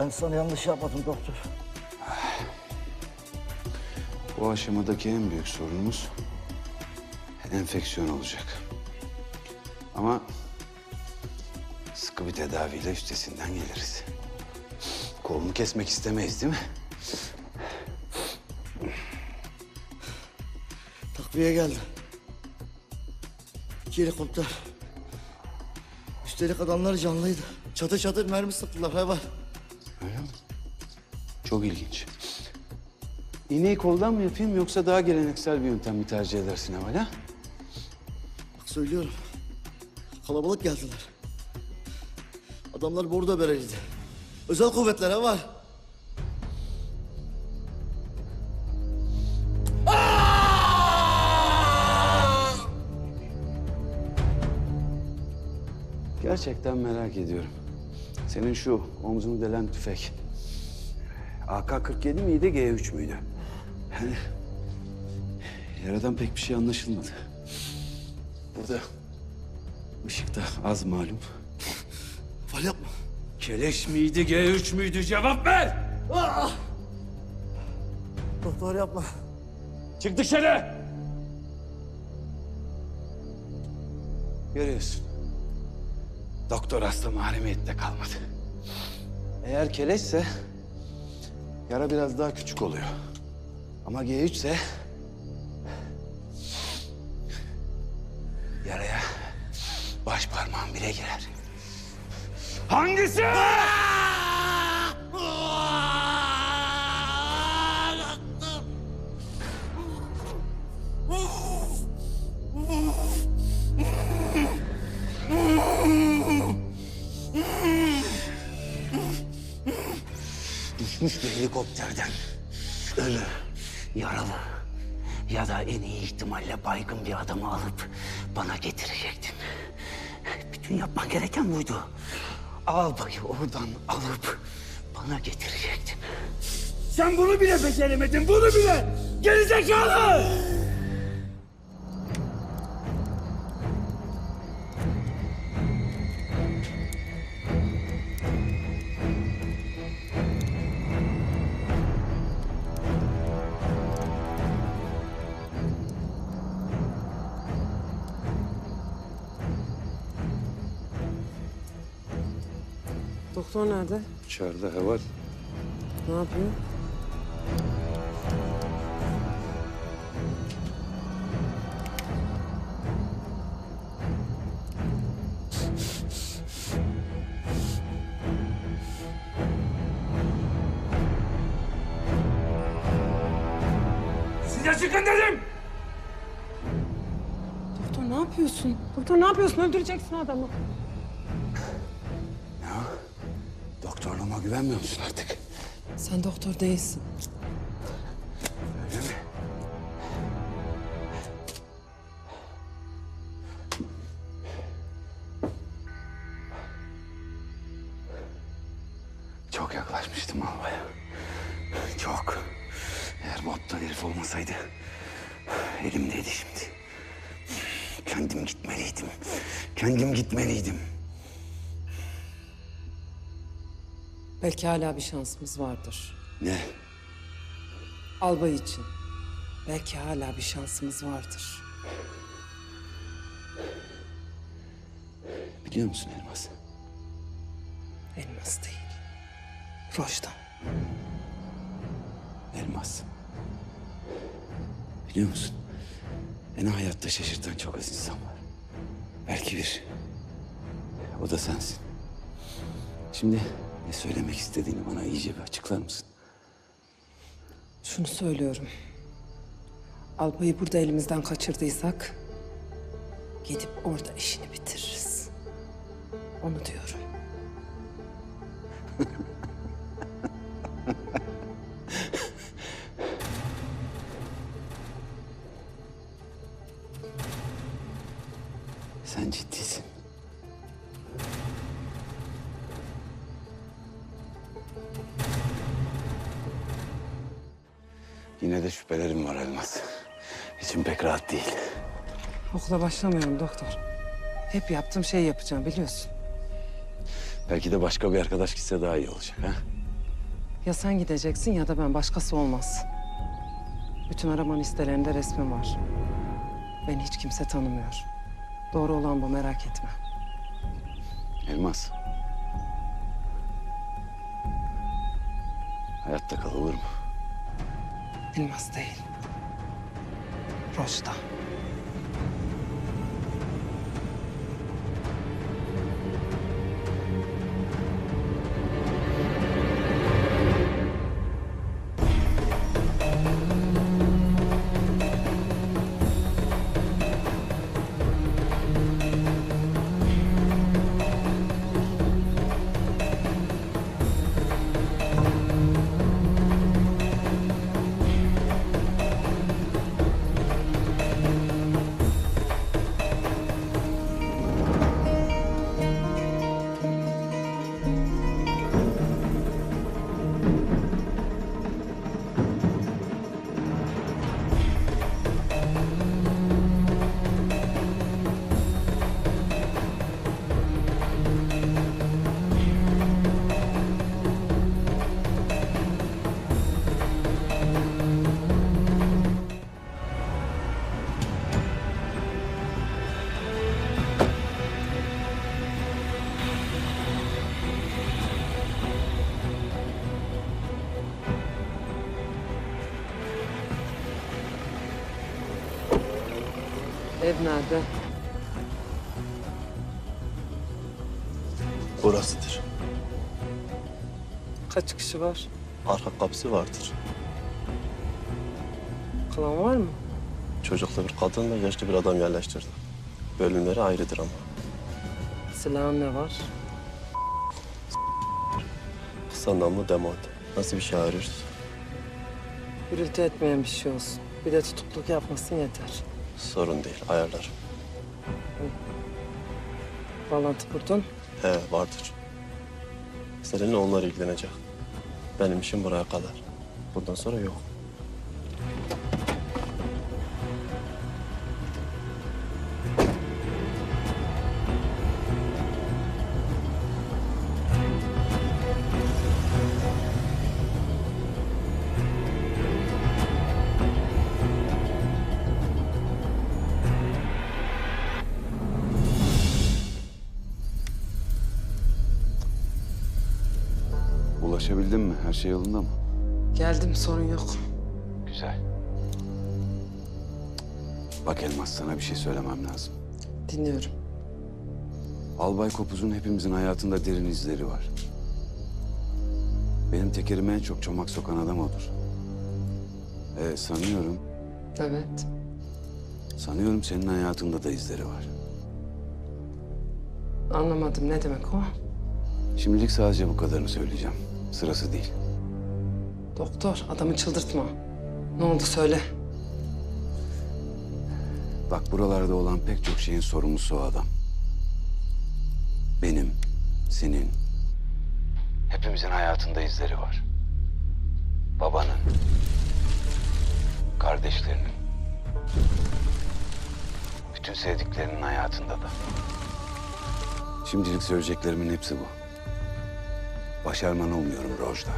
Ben sana yanlış yapmadım doktor. Bu aşamadaki en büyük sorunumuz enfeksiyon olacak. Ama sıkı bir tedaviyle üstesinden geliriz. Kolunu kesmek istemeyiz değil mi? Takviye geldi. İki helikopter. Üstelik adamlar canlıydı. Çatır çatır mermi sıktılar hayvan. Çok ilginç. İğneyi koldan mı yapayım yoksa daha geleneksel bir yöntem mi tercih edersin Eval ha? Bak söylüyorum. Kalabalık geldiler. Adamlar burada bereliydi. Özel kuvvetlere var. Gerçekten merak ediyorum. Senin şu omzunu delen tüfek. AK-47 miydi, G3 müydü? Yani yaradan pek bir şey anlaşılmadı. Burada ışıkta az malum. Fal yapma. Keleş miydi, G3 müydü? Cevap ver! Doktor yapma. Çık dışarı! Görüyorsun. Doktor hasta mahremiyette kalmadı. Eğer keleşse yara biraz daha küçük oluyor. Ama G3 ise yaraya baş parmağın bile girer. Hangisi? Düşmüş bir helikopterden ölü, yaralı ya da en iyi ihtimalle baygın bir adamı alıp bana getirecektin. Bütün yapman gereken buydu. Albayı oradan alıp bana getirecektin. Sen bunu bile beceremedin, bunu bile! Gerizekalı! Doktor nerede? İçeride Heval. Ne yapıyor? Size çıkın dedim! Doktor ne yapıyorsun? Doktor ne yapıyorsun? Öldüreceksin adamı. Güvenmiyor musun artık? Sen doktor değilsin. Öyle mi? Çok yaklaşmıştım albaya. Çok. Eğer bu aptal herif olmasaydı elimdeydi şimdi. Kendim gitmeliydim. Kendim gitmeliydim. Belki hala bir şansımız vardır. Ne? Albay için. Belki hala bir şansımız vardır. Biliyor musun Elmas? Elmas değil. Rojdan. Elmas. Biliyor musun? Beni hayatta şaşırtan çok az insan var. Belki bir. O da sensin. Şimdi ne söylemek istediğini bana iyice bir açıklar mısın? Şunu söylüyorum. Albayı burada elimizden kaçırdıysak... ...gidip orada işini bitiririz. Onu diyorum. Sen ciddisin. De şüphelerim var Elmas. İçim pek rahat değil. Okula başlamıyorum doktor. Hep yaptığım şeyi yapacağım biliyorsun. Belki de başka bir arkadaş gitse daha iyi olacak ha? Ya sen gideceksin ya da ben başkası olmaz. Bütün arama listelerinde resmin var. Beni hiç kimse tanımıyor. Doğru olan bu merak etme. Elmas. Hayatta kal olur Elmas değil. Roşta. Ev nerede? Burasıdır. Kaç kişi var? Arka kapısı vardır. Kalan var mı? Çocuklu bir kadın ve yaşlı bir adam yerleştirdi. Bölümleri ayrıdır ama. Silahın ne var? Kısa namlu demot. Nasıl bir şey arıyoruz? Gürültü etmeyen bir şey olsun. Bir de tutukluk yapmasın yeter. Sorun değil, ayarlarım. Bağlantı kurdun. He, vardır. Seninle onlar ilgilenecek. Benim işim buraya kadar. Bundan sonra yok. Ulaşabildin mi? Her şey yolunda mı? Geldim sorun yok. Güzel. Bak Elmas sana bir şey söylemem lazım. Dinliyorum. Albay Kopuz'un hepimizin hayatında derin izleri var. Benim tekerime en çok çomak sokan adam odur. Ee, sanıyorum, Evet. sanıyorum senin hayatında da izleri var. Anlamadım ne demek o? Şimdilik sadece bu kadarını söyleyeceğim. Sırası değil. Doktor adamı çıldırtma. Ne oldu söyle. Bak buralarda olan pek çok şeyin sorumlusu o adam. Benim, senin. Hepimizin hayatında izleri var. Babanın. Kardeşlerinin. Bütün sevdiklerinin hayatında da. Şimdilik söyleyeceklerimin hepsi bu. Başarman olmuyorum Rojda.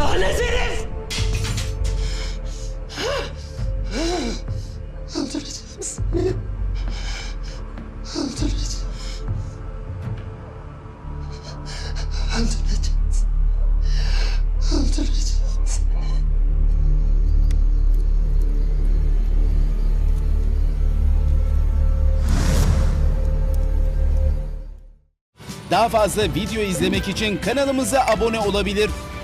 Lanet herif! Öldüreceğim seni. Öldüreceğim. Öldüreceğim. Öldüreceğim seni. Daha fazla video izlemek için kanalımıza abone olabilir.